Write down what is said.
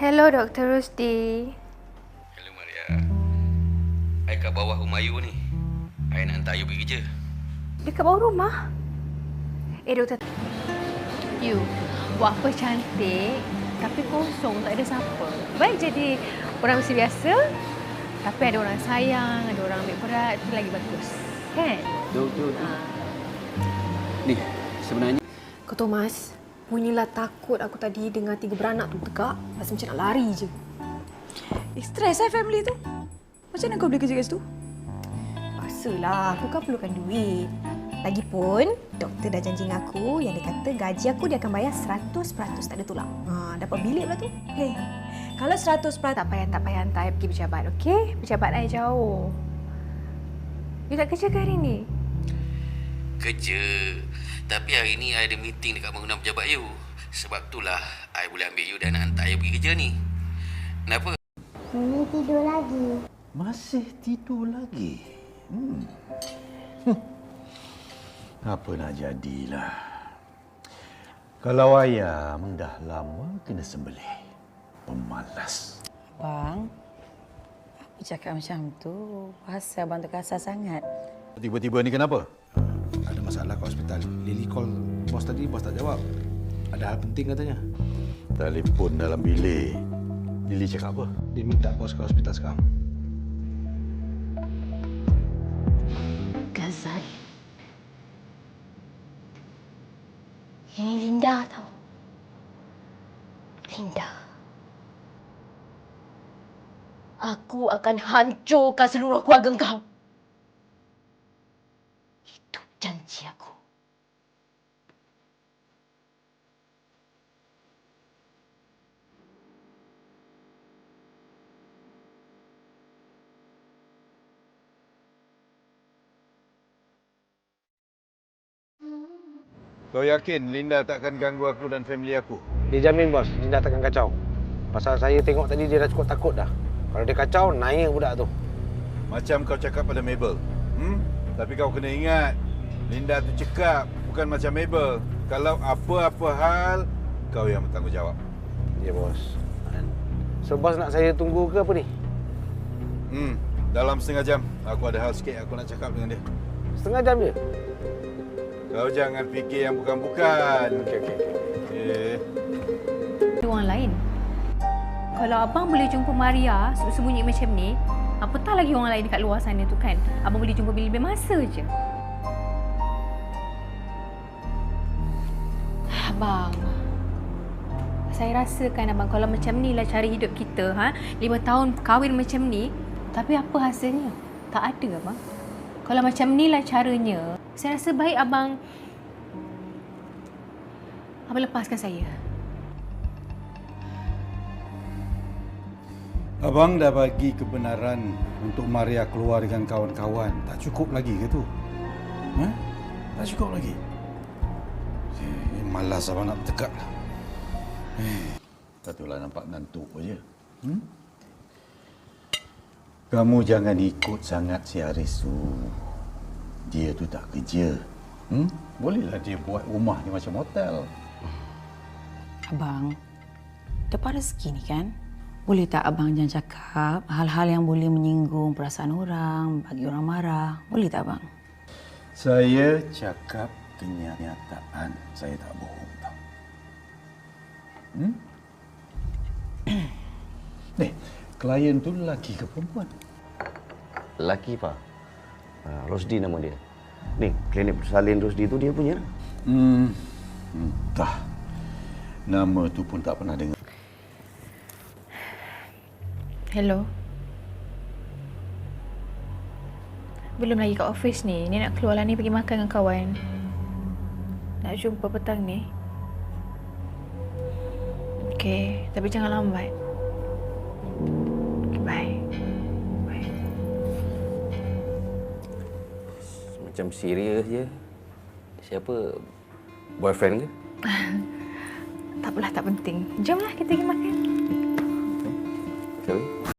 Hello, Dr. Rusdi. Hello Maria. I kat bawah rumah you ni. I nak hantar you pergi kerja. Dekat bawah rumah? Eh, Doktor. You, buat apa cantik tapi kosong, tak ada siapa. Baik jadi orang mesti biasa, tapi ada orang sayang, ada orang ambil berat, itu lagi bagus. Kan? Betul. Ha. Ni, sebenarnya Kau tahu Mas, punyalah takut aku tadi dengar tiga beranak tu tegak. Rasa macam nak lari je. Eh, stres eh family tu. Macam mana kau boleh kerja kat situ? Pasalah, aku kan perlukan duit. Lagipun, doktor dah janji dengan aku yang dia kata gaji aku dia akan bayar 100% tak ada tulang. Ha, dapat bilik pula tu. Hei, kalau 100% Tak payah, tak payah hantar I pergi pejabat, okey? Pejabat I jauh. You tak kerja ke hari ni? kerja. Tapi hari ni I ada meeting dekat bangunan pejabat you. Sebab itulah I boleh ambil you dan nak hantar you pergi kerja ni. Kenapa? Ini tidur lagi. Masih tidur lagi? Hmm. Apa nak jadilah. Kalau ayam dah lama kena sembelih. Pemalas. Bang, apa cakap macam tu? Pasal abang tu kasar sangat. Tiba-tiba ni kenapa? Masalah kat hospital. Lily call bos tadi, bos tak jawab. Ada hal penting katanya. Telefon dalam bilik. Lily cakap apa? Dia minta bos ke hospital sekarang. Gazal. Ini Linda tau. Linda. Aku akan hancurkan seluruh keluarga kau. Janji aku. Kau yakin Linda takkan ganggu aku dan family aku? Dia jamin bos, Linda takkan kacau. Pasal saya tengok tadi dia dah cukup takut dah. Kalau dia kacau, naik budak tu. Macam kau cakap pada Mabel. Hmm? Tapi kau kena ingat, Linda tu cekap, bukan macam Mabel. Kalau apa-apa hal, kau yang bertanggungjawab. Ya bos. So bos nak saya tunggu ke apa ni? Hmm, dalam setengah jam, aku ada hal sikit aku nak cakap dengan dia. Setengah jam je. Kau jangan fikir yang bukan-bukan. Okey, okey. Eh, Ada orang lain. Kalau abang boleh jumpa Maria sembunyi macam ni, apatah lagi orang lain dekat luar sana tu kan? Abang boleh jumpa bila lebih masa je. Abang, saya rasakan abang kalau macam ni lah cara hidup kita, ha? Lima tahun kahwin macam ni, tapi apa hasilnya? Tak ada abang. Kalau macam ni lah caranya, saya rasa baik abang Abang lepaskan saya. Abang dah bagi kebenaran untuk Maria keluar dengan kawan-kawan. Tak cukup lagi ke tu? Ha? Tak cukup lagi? Malas abang nak bertekak lah. Satulah nampak ngantuk aja. Hmm? Kamu jangan ikut sangat si Haris tu. Dia tu tak kerja. Hmm? Bolehlah dia buat rumah ni macam hotel. Abang, dapat rezeki ni kan? Boleh tak abang jangan cakap hal-hal yang boleh menyinggung perasaan orang, bagi orang marah? Boleh tak abang? Saya cakap kenyataan. Saya tak bohong tau. Hmm? Ni, klien tu lelaki ke perempuan? Lelaki pak. Uh, Rosdi nama dia. Ni, klinik bersalin Rosdi tu dia punya. Hmm, entah. Nama tu pun tak pernah dengar. Hello. Belum lagi kat office ni. Ni nak keluar lah ni pergi makan dengan kawan nak jumpa petang ni. Okey, tapi jangan lambat. macam serius je. Siapa? Boyfriend ke? tak apalah, tak penting. Jomlah kita pergi makan. Okay.